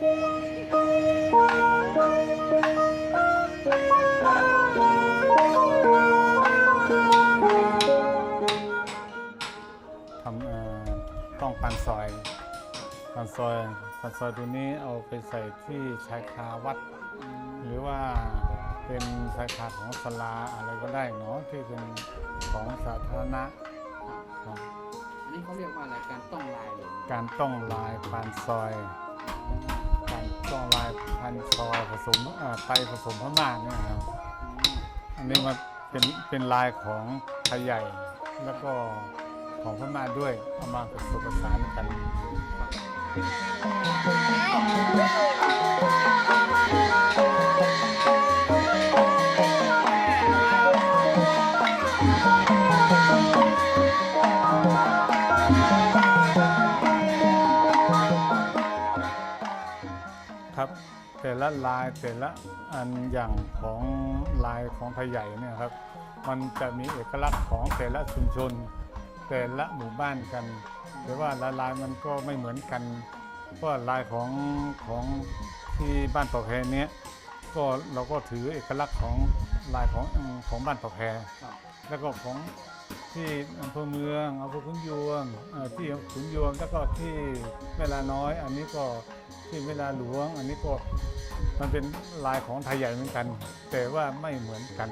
ทำเอ่อต้องปันซอยปันซอยปันซอยตัวนี้เอาไปใส่ที่ชายคาวัด หรือว่าเป็นชายคาของสลาอะไรก็ได้เนาะที่เป็นของสาธารณะครับอันนี้เขาเรียกว่าอะไรการต้องลายเลยการต้องลายปานซอย การต้องลายพันซอยผสมไตผสมพม่าเนี่ยครับอันนี้มันเป็นเป็นลายของไทยใหญ่ แล้วก็ของพม่าด้วยเอามาผสมผสานกัน แต่ละลายแต่ละอันอย่างของลายของไทยใหญ่เนี่ยครับ มันจะมีเอกลักษณ์ของแต่ละชุมชน แต่ละหมู่บ้านกันแต่ว่าละลายมันก็ไม่เหมือนกันเพราะลายของของที่บ้านปอแพเนี้ยก็เราก็ถือเอกลักษณ์ของลายของของบ้านปอแพครับแล้วก็ของ ที่อำเภอเมืองอำเภอขุนยวงที่ขุนยวงแล้วก็ที่เวลาน้อย อันนี้ก็ที่เวลาหลวง อันนี้ก็มันเป็นลายของไทยใหญ่เหมือนกัน แต่ว่าไม่เหมือนกัน